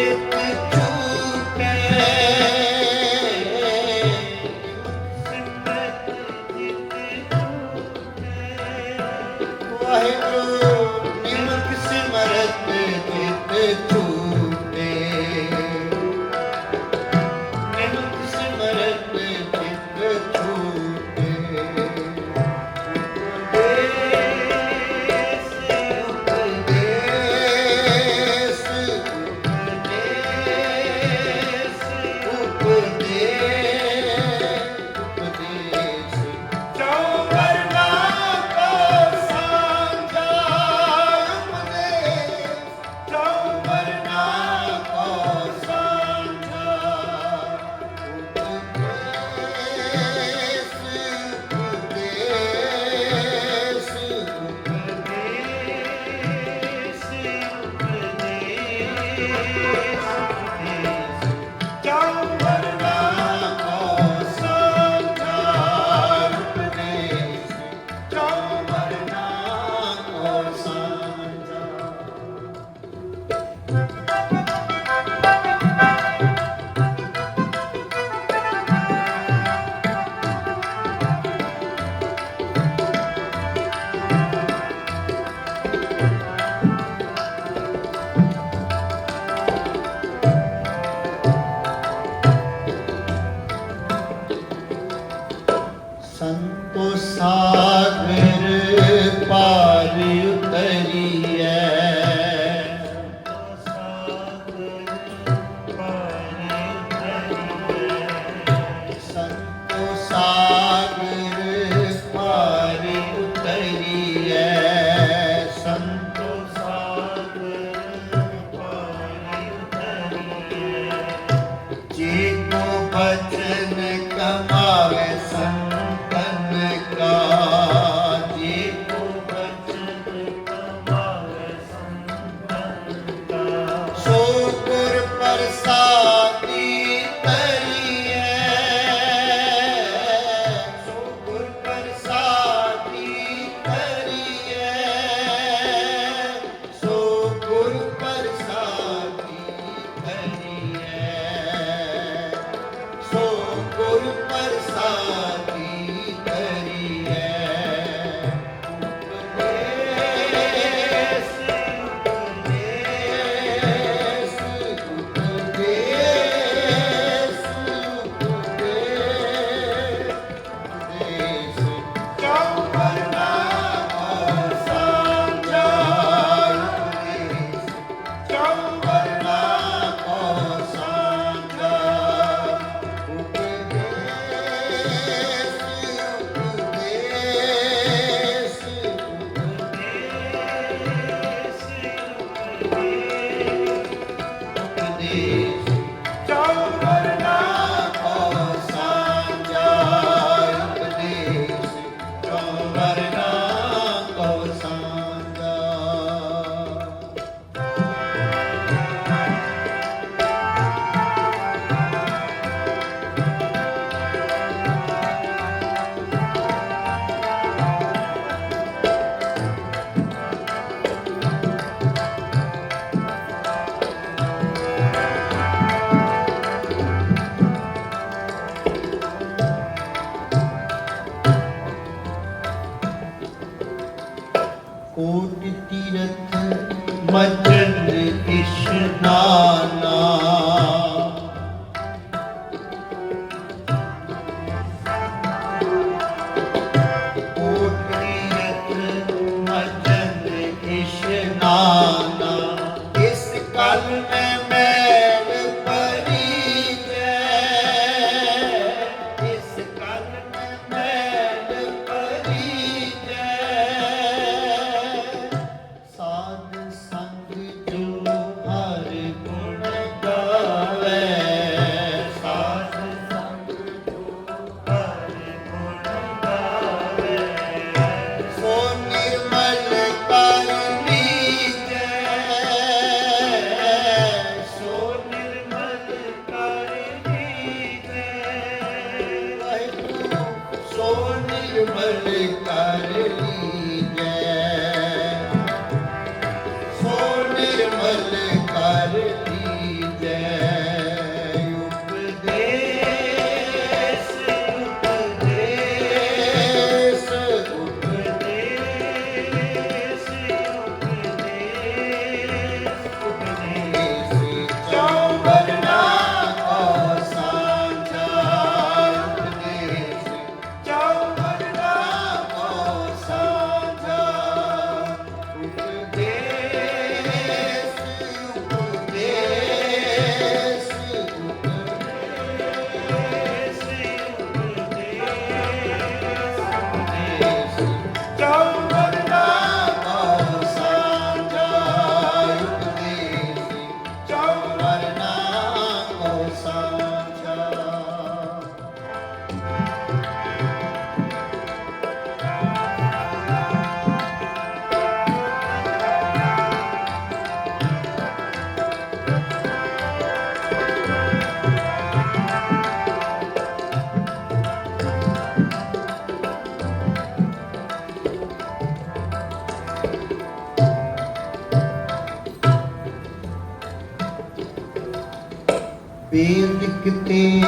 it. Música ਕੋਟ ਤੀਰਥ ਮਜਨ ਇਸ਼ਨਾਨਾ ਨਿਰਮਲ ਕਰ vezes que tem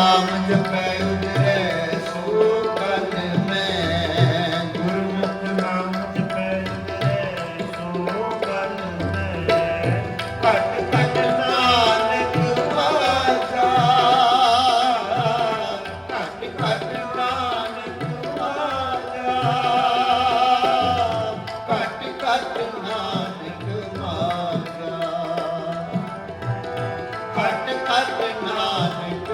ਨਾਮ ਜਪੈ ਉਜਰੈ, ਸੋ ਕਨ ਮੈਂ ਗੁਰਮੁਖ ਨਾਮ ਜਪੈ ਉਜਰੈ ਸੋ ਕਨ ਮੈਂ ਘਟ ਘਟ ਨਾਨਕ ਵਾਜਾ ਘਟ ਘਟ ਨਾਨਕ ਵਾਜਾ ਘਟ ਘਟ ਨਾਨਕ ਵਾਜਾ ਘਟ ਘਟ ਨਾਨਕ